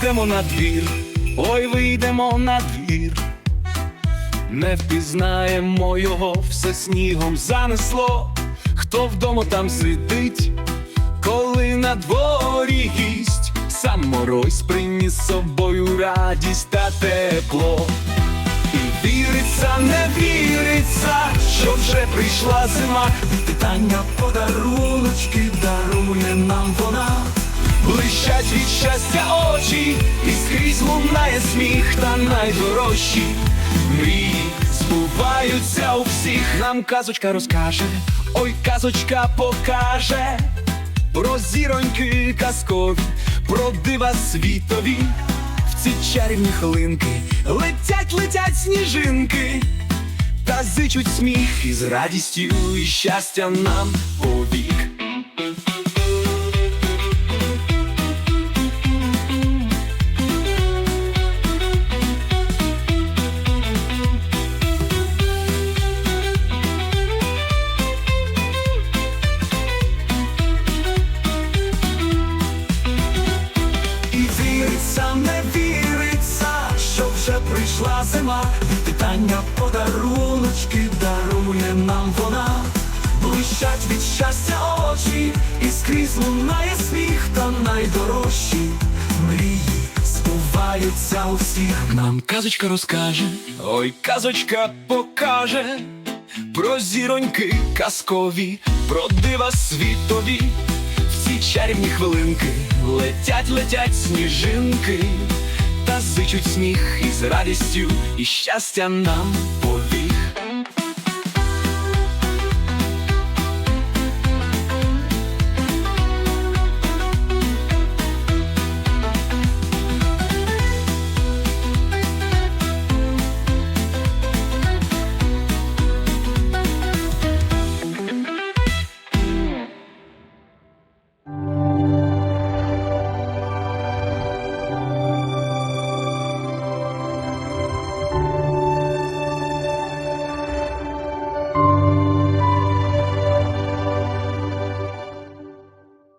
вийдемо на двір, ой, вийдемо на двір. Не впізнаємо його, все снігом занесло. Хто вдома там сидить, коли на дворі гість, сам мороз приніс собою радість та тепло. І віриться, не віриться, що вже прийшла зима. Питання подаруночки дарує нам вона. Блищать від щастя очі, і скрізь лунає сміх та найдорожчі мрії збуваються у всіх. Нам казочка розкаже, ой, казочка покаже про зіроньки казкові, про дива світові. В ці чарівні хвилинки летять, летять сніжинки, та зичуть сміх із радістю і щастя нам повік. Прийшла зима. Питання подаруночки дарує нам вона. Блищать від щастя очі, і скрізь лунає сміх, та найдорожчі мрії збуваються у всіх. Нам казочка розкаже, ой, казочка покаже. Про зіроньки казкові, про дива світові, в ці чарівні хвилинки летять, летять сніжинки, зичуть сміх із радістю і щастя нам повік.